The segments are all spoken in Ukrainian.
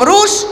вихід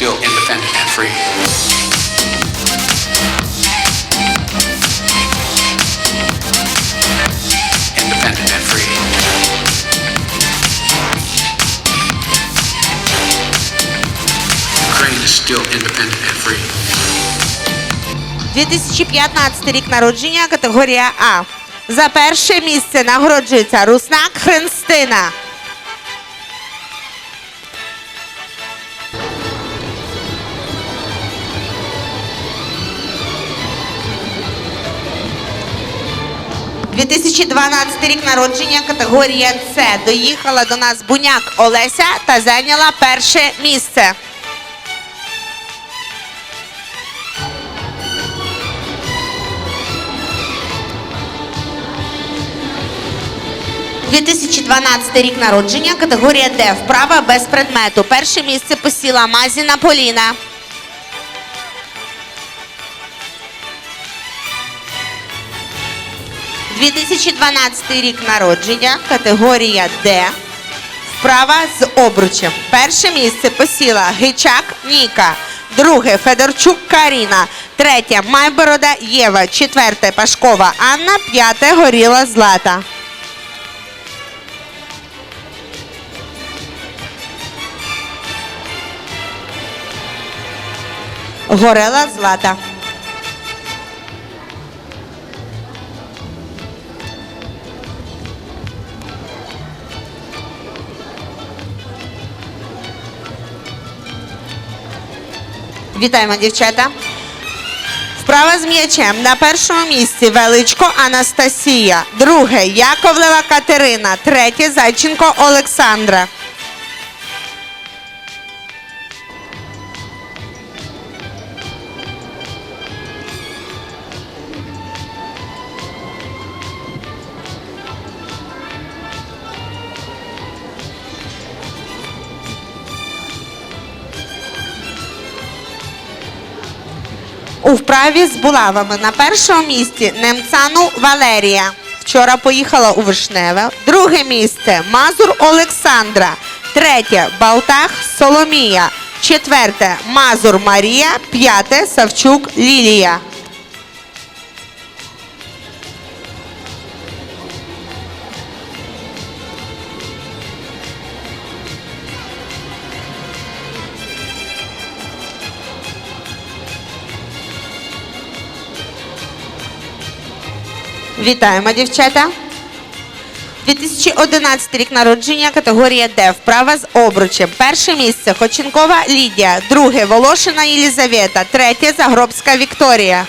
is still independent and free. 2015 рік народження, категорія А. За перше місце нагороджується Руснак Христина. – 2012 рік народження, категорія С. Доїхала до нас Буняк Олеся та зайняла перше місце. – 2012 рік народження, категорія Д. Вправа без предмету. Перше місце посіла Мазіна Поліна. – 2012 рік народження, категорія Д. Вправа з обручем. Перше місце посіла Гичак Ніка. Друге Федорчук Каріна. Третє Майборода Єва. Четверте Пашкова Анна. П'яте Горіла Злата. Горела Злата. Вітаємо, дівчата. Вправа з м'ячем на першому місці Величко Анастасія. Друге Яковлева Катерина. Третє Зайченко Олександра. У вправі з булавами на першому місці Немцану Валерія. Вчора поїхала у Вишневе. Друге місце Мазур Олександра. Третє Балтах Соломія. Четверте Мазур Марія. П'яте Савчук Лілія. Вітаємо, дівчата. 2011 рік народження, категорія Д. Вправа з обручем. Перше місце Хоченкова Лідія. Друге Волошина Єлізавета. Третє Загробська Вікторія.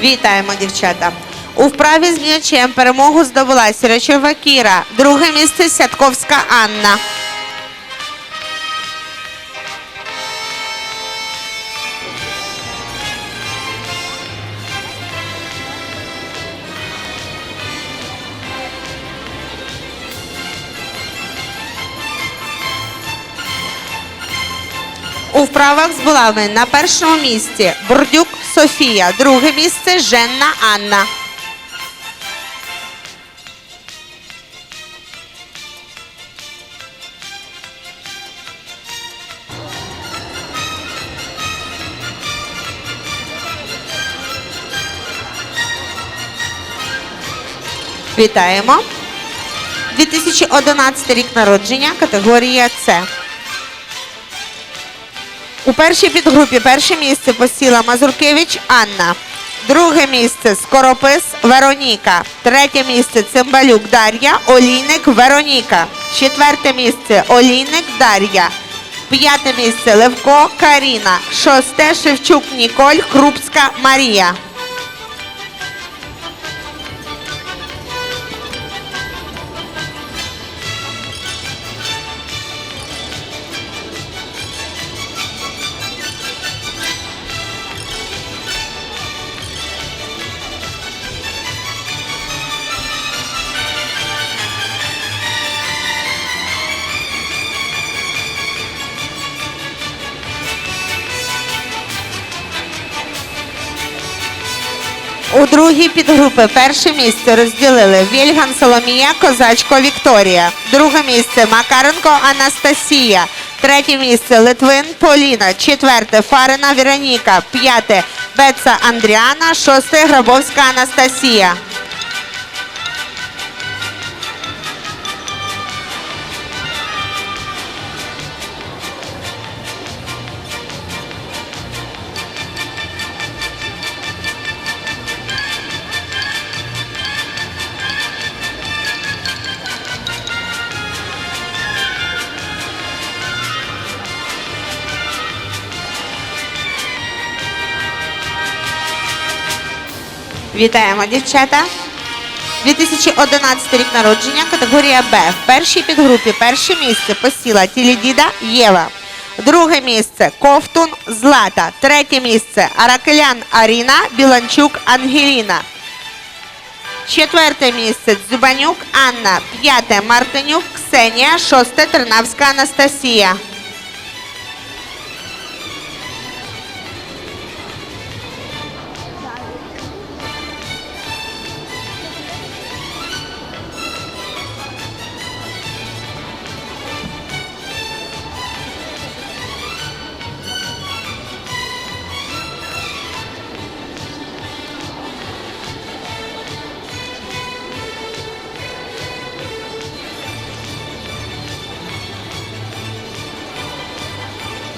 Вітаємо, дівчата. У вправі з м'ячем перемогу здобула Сірачова Кіра. Друге місце Сятковська Анна. У вправах з булавами на першому місці Бурдюк Софія, друге місце Женна Анна. Вітаємо. 2011 рік народження, категорія С. У першій підгрупі перше місце посіла Мазуркевич Анна. Друге місце Скоропис Вероніка. Третє місце Цимбалюк Дар'я, Олійник Вероніка. Четверте місце Олійник Дар'я. П'яте місце Левко Каріна. Шосте Шевчук Ніколь Крупська Марія. У другій підгрупи перше місце розділили Вільган Соломія, Козачко Вікторія. Друге місце Макаренко Анастасія. Третє місце Литвин Поліна. Четверте Фарина Вероніка. П'яте Беца Андріана. Шосте Грабовська Анастасія. Вітаємо, дівчата. 2011 рік народження, категорія Б. В першій підгрупі перше місце посіла Тілідіда Єва. Друге місце Ковтун Злата. Третє місце Аракелян Аріна, Біланчук Ангеліна. Четверте місце Дзюбанюк Анна. П'яте Мартинюк Ксенія. Шосте Тернавська Анастасія.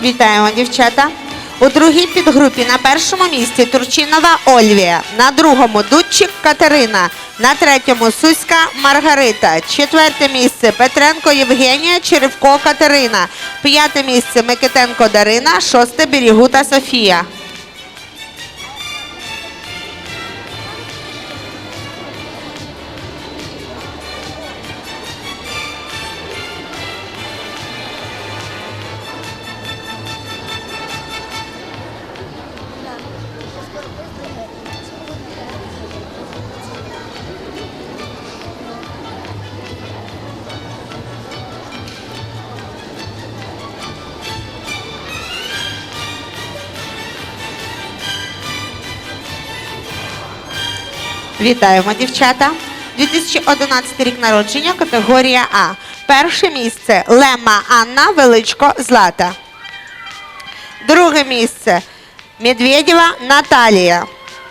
Вітаємо, дівчата. У другій підгрупі на першому місці Турчинова Ольвія, на другому Дудчик Катерина, на третьому Суська Маргарита, четверте місце Петренко Євгенія, Черевко Катерина, п'яте місце Микитенко Дарина, шосте Берігута Софія. Вітаємо, дівчата. 2011 рік народження, категорія А. Перше місце Лема Анна Величко Злата. Друге місце Медведєва Наталія.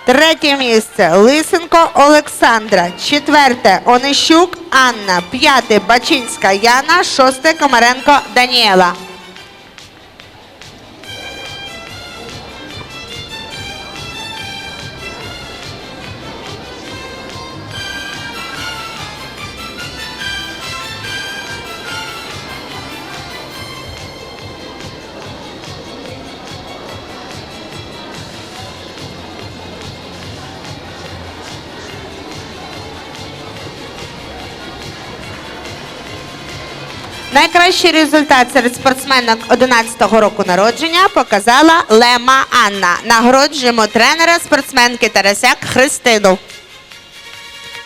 Третє місце Лисенко Олександра. Четверте Онищук Анна. П'яте Бачинська Яна. Шосте Комаренко Даніела. Найкращий результат серед спортсменок 11-го року народження показала Лема Анна. Нагороджуємо тренера спортсменки Тарасяк Христину.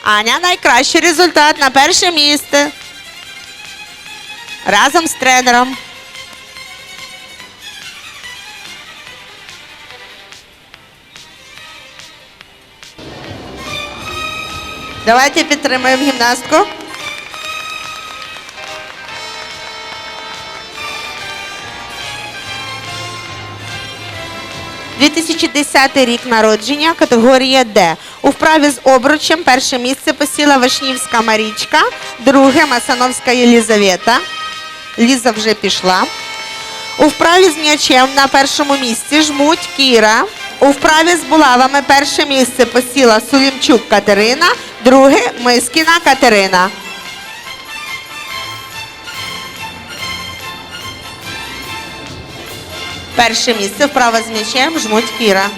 Аня найкращий результат на перше місце. Разом з тренером. Давайте підтримуємо гімнастку. «2010 рік народження, категорія Д. У вправі з обручем перше місце посіла Вишнівська Марічка, друге Масановська Єлізавета. Ліза вже пішла. У вправі з м'ячем на першому місці жмуть Кіра. У вправі з булавами перше місце посіла Сулімчук Катерина, друге Мискіна Катерина. Перше місце вправа з м'ячем жмуть Кіра.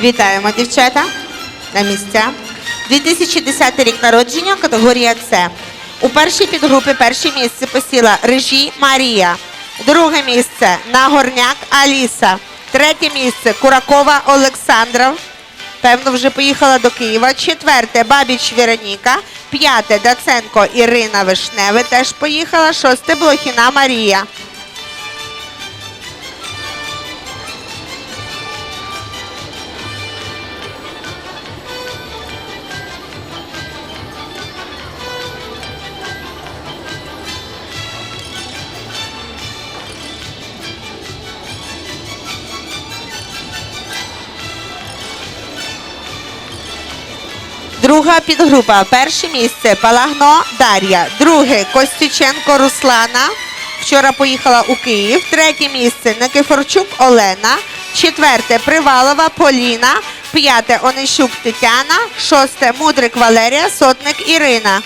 Вітаємо, дівчата, на місця. 2010 рік народження, категорія С. У першій підгрупі перше місце посіла Режі Марія. Друге місце Нагорняк Аліса. Третє місце Куракова Олександра. Певно, вже поїхала до Києва. Четверте Бабіч Вероніка. П'яте Даценко Ірина Вишневе теж поїхала. Шосте Блохіна Марія. Друга підгрупа. Перше місце Палагно Дар'я. Друге Костюченко Руслана. Вчора поїхала у Київ. Третє місце Никифорчук Олена. Четверте Привалова Поліна. П'яте Онищук Тетяна. Шосте Мудрик Валерія. Сотник Ірина.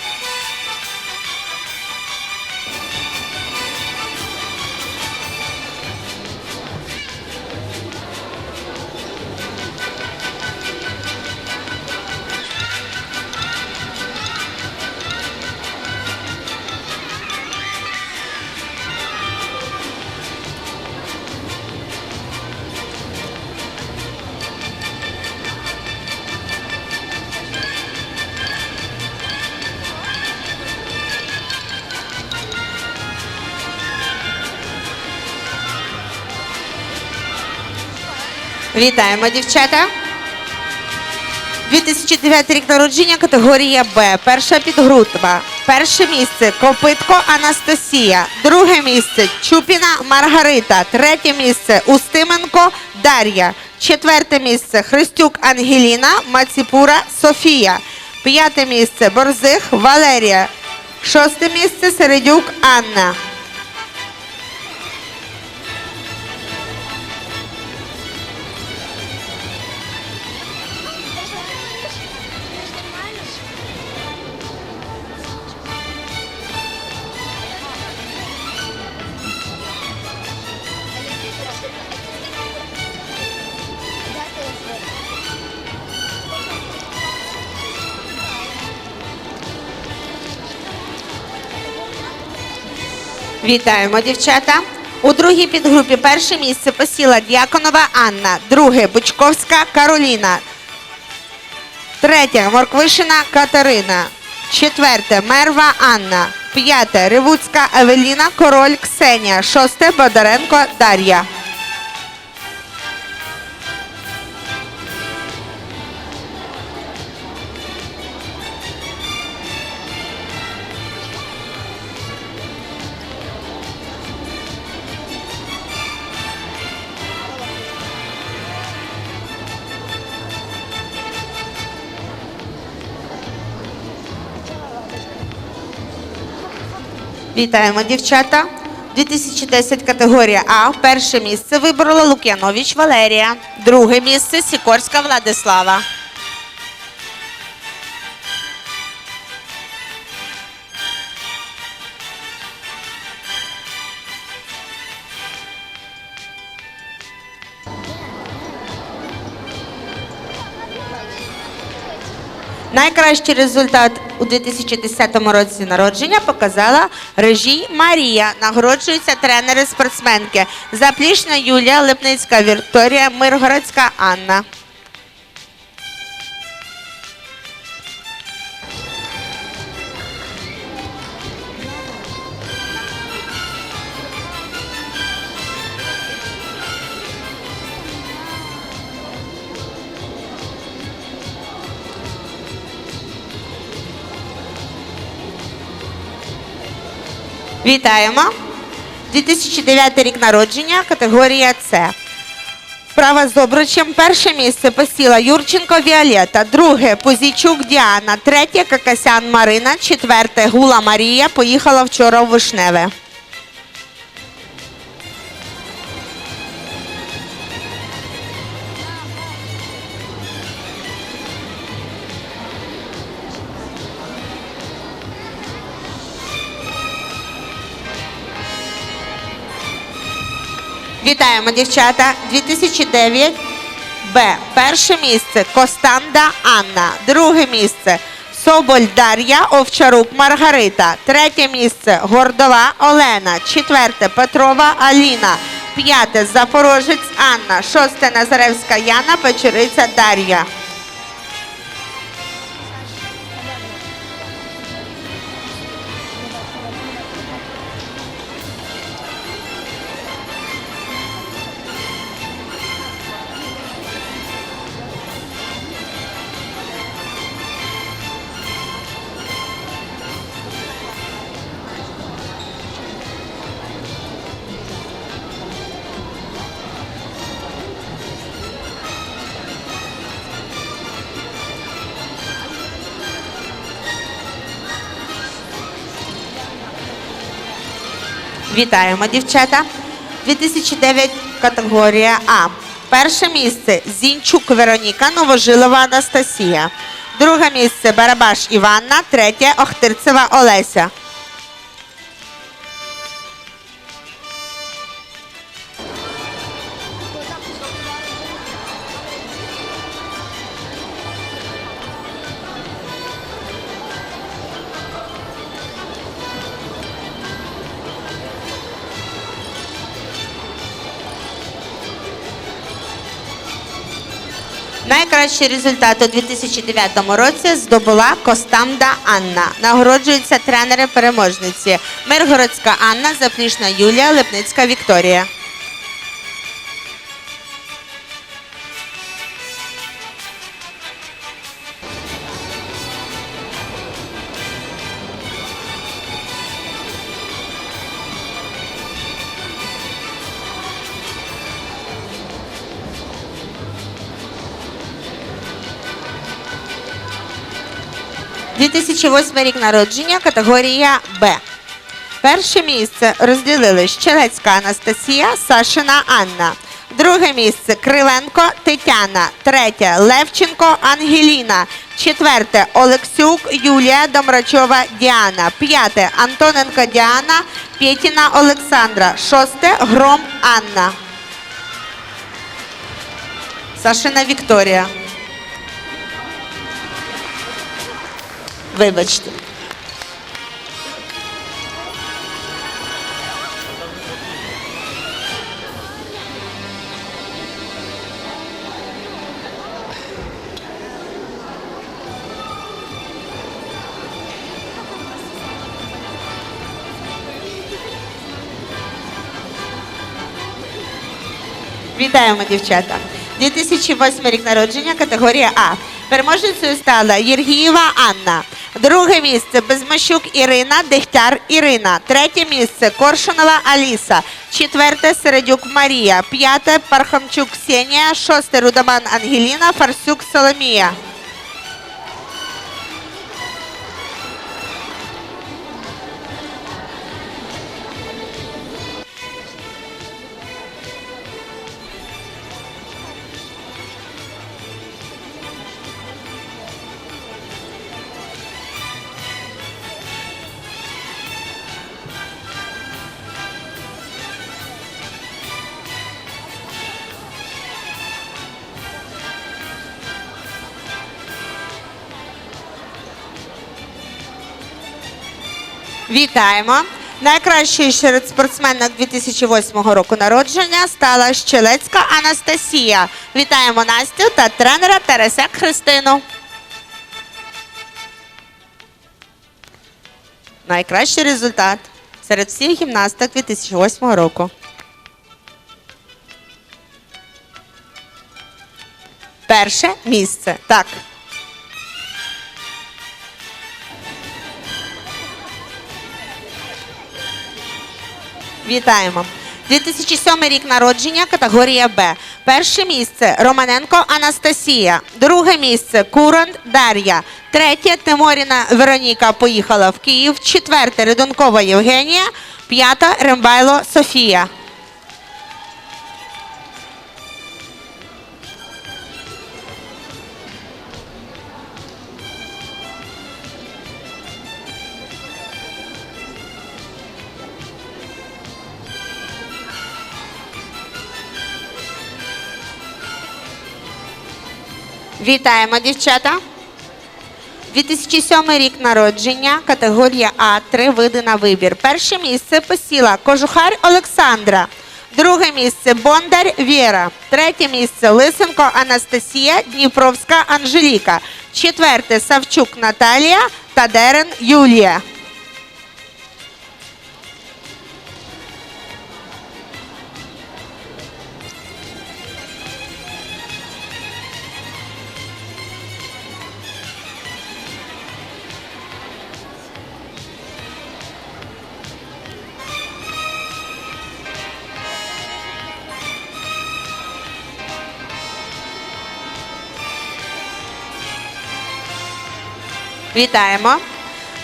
Вітаємо, дівчата. 2009 рік народження, категорія Б. Перша підгрупа. Перше місце Копитко Анастасія. Друге місце Чупіна Маргарита. Третє місце Устименко Дар'я. Четверте місце Христюк Ангеліна, Маціпура Софія. П'яте місце Борзих Валерія. Шосте місце Середюк Анна. Вітаємо, дівчата. У другій підгрупі перше місце посіла Дяконова Анна, друге Бучковська Кароліна, третє Морквишина Катерина, четверте Мерва Анна, п'яте Ривуцька Евеліна Король Ксенія, шосте Бодаренко Дар'я. Вітаємо, дівчата. 2010 категорія А. Перше місце виборола Лук'янович Валерія. Друге місце Сікорська Владислава. Найкращий результат у 2010 році народження показала Режій Марія. Нагороджуються тренери спортсменки Заплішна Юлія, Липницька Вікторія, Миргородська Анна. Вітаємо! 2009 рік народження, категорія С. Права з обручем. Перше місце посіла Юрченко Віолета, друге Позійчук Діана, третє Какасян Марина, четверте Гула Марія. Поїхала вчора у Вишневе. Вітаємо, дівчата. 2009 Б. Перше місце Костанда Анна. Друге місце Соболь Дар'я, Овчарук Маргарита. Третє місце Гордова Олена. Четверте Петрова Аліна. П'яте Запорожець Анна. Шосте Назаревська Яна. Печериця Дар'я. Вітаємо, дівчата. 2009 категорія А. Перше місце Зінчук Вероніка, Новожилова Анастасія. Друге місце Барабаш Іванна. Третє Охтирцева Олеся. Найкращий результат у 2009 році здобула Костамда Анна. Нагороджуються тренери-переможниці. Миргородська Анна, Заплішна Юлія, Липницька Вікторія. – 2008 рік народження, категорія Б. Перше місце розділили Щелецька Анастасія, Сашина Анна. Друге місце Криленко Тетяна. Третє Левченко Ангеліна. Четверте Олексюк Юлія Домрачова Діана. П'яте Антоненко Діана. Пєтіна Олександра. Шосте Гром Анна. Сашина Вікторія. Вибачте. Вітаємо, дівчата. 2008 рік народження, категорія А. Переможницею стала Єргієва Анна. Друге місце Безмащук Ірина, Дегтяр Ірина. Третє місце Коршунова Аліса. Четверте Середюк Марія. П'яте Пархамчук Ксенія. Шосте Рудаман Ангеліна. Фарсюк Соломія. Вітаємо! Найкращою серед спортсменок 2008 року народження стала Щелецька Анастасія. Вітаємо Настю та тренера Тересяк Христину. Найкращий результат серед всіх гімнасток 2008 року. Перше місце. Так. Вітаємо. 2007 рік народження, категорія Б. Перше місце Романенко Анастасія. Друге місце Курант Дар'я. Третє Тиморіна Вероніка поїхала в Київ. Четверте Редункова Євгенія. П'ята Рембайло Софія. Вітаємо, дівчата. 2007 рік народження, категорія А, три види на вибір. Перше місце посіла Кожухар Олександра. Друге місце Бондар Віра. Третє місце Лисенко Анастасія, Дніпровська Анжеліка. Четверте Савчук Наталія та Дерен Юлія. Вітаємо.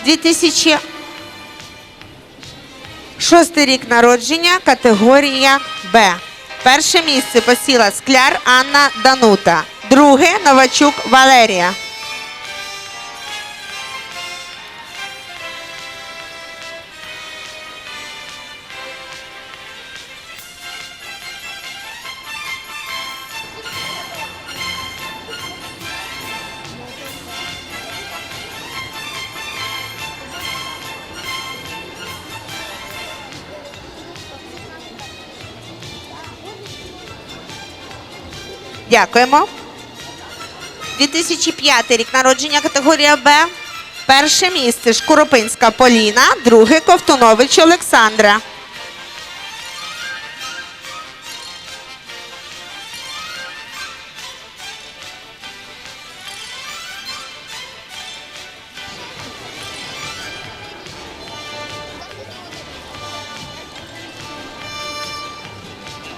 2006 рік народження, категорія Б. Перше місце посіла Скляр Анна Данута. Друге Новачук Валерія. Дякуємо. 2005 рік народження категорія Б. Перше місце Шкуропинська Поліна, друге Ковтунович Олександра.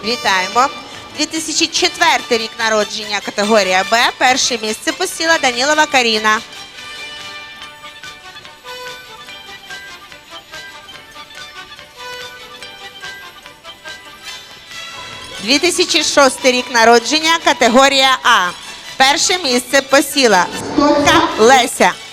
Вітаємо. 2004 рік народження категорія Б. Перше місце посіла Данілова Каріна. «2006 рік народження, категорія А. Перше місце посіла Леся. –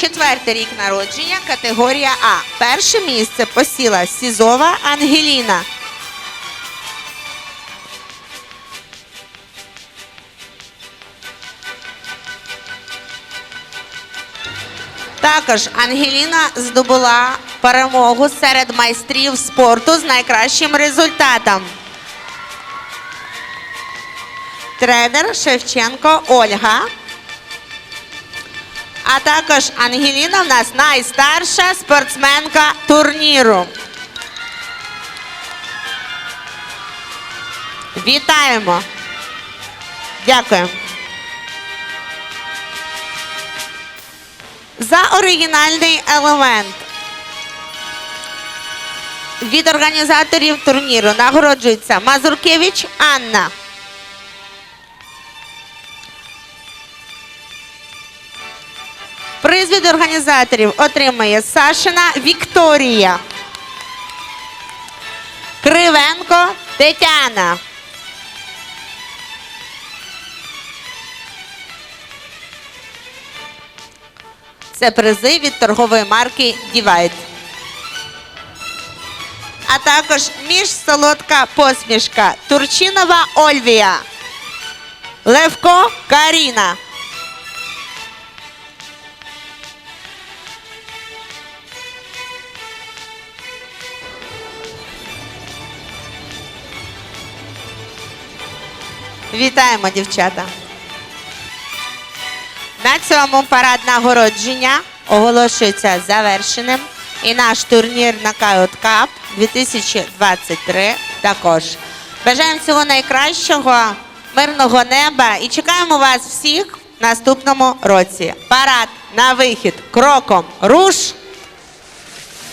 2004 рік народження, категорія А. Перше місце посіла Сізова Ангеліна. Також Ангеліна здобула перемогу серед майстрів спорту з найкращим результатом. Тренер Шевченко Ольга. А також Ангеліна в нас найстарша спортсменка турніру. Вітаємо. Дякую. За оригінальний елемент від організаторів турніру нагороджується Мазуркевич Анна. Приз від організаторів отримає Сашина Вікторія. Кривенко Тетяна. Це призи від торгової марки Дівайт. А також міжсолодка посмішка Турчинова Ольвія. Левко Каріна. Вітаємо, дівчата. На цьому парад нагородження оголошується завершеним. І наш турнір Knockout Cup 2023 також. Бажаємо всього найкращого, мирного неба і чекаємо вас всіх в наступному році. Парад на вихід кроком руш!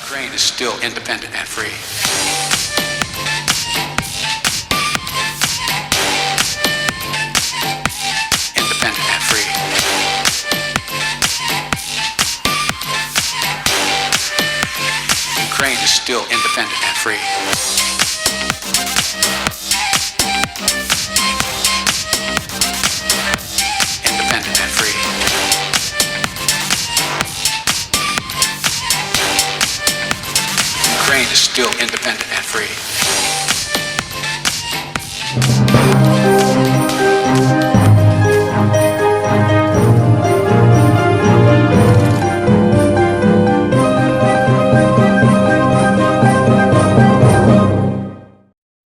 Ukraine still independent and free. Ukraine is still independent and free. Independent and free. Ukraine is still independent and free.